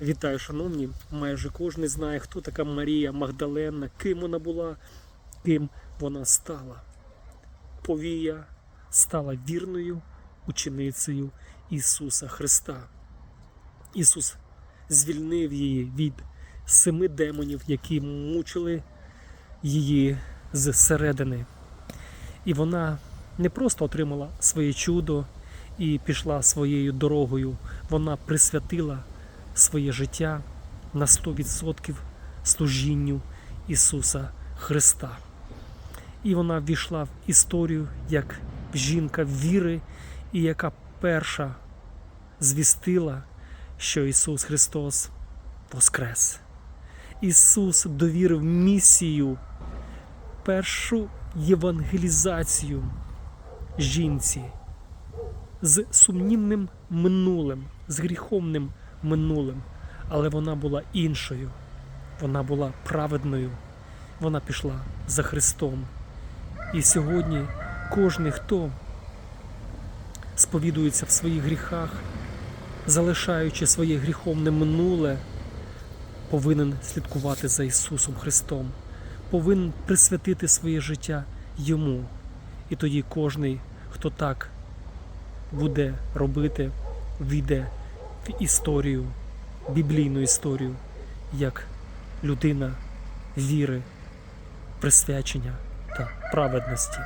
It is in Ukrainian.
Вітаю, шановні. Майже кожен знає, хто така Марія Магдалена, ким вона була, ким вона стала. Повія стала вірною ученицею Ісуса Христа. Ісус звільнив її від семи демонів, які мучили її зсередини. І вона не просто отримала своє чудо і пішла своєю дорогою, вона присвятила своє життя на 100% служінню Ісуса Христа. І вона ввійшла в історію як жінка віри, і яка перша звістила, що Ісус Христос воскрес. Ісус довірив місію, першу євангелізацію жінці з сумнівним минулим, з гріховним минулим, але вона була іншою, вона була праведною, вона пішла за Христом. І сьогодні кожен, хто сповідується в своїх гріхах, залишаючи своє гріховне минуле, повинен слідкувати за Ісусом Христом, повинен присвятити своє життя Йому. І тоді кожний, хто так буде робити, війде історію, біблійну історію, як людина віри, присвячення та праведності.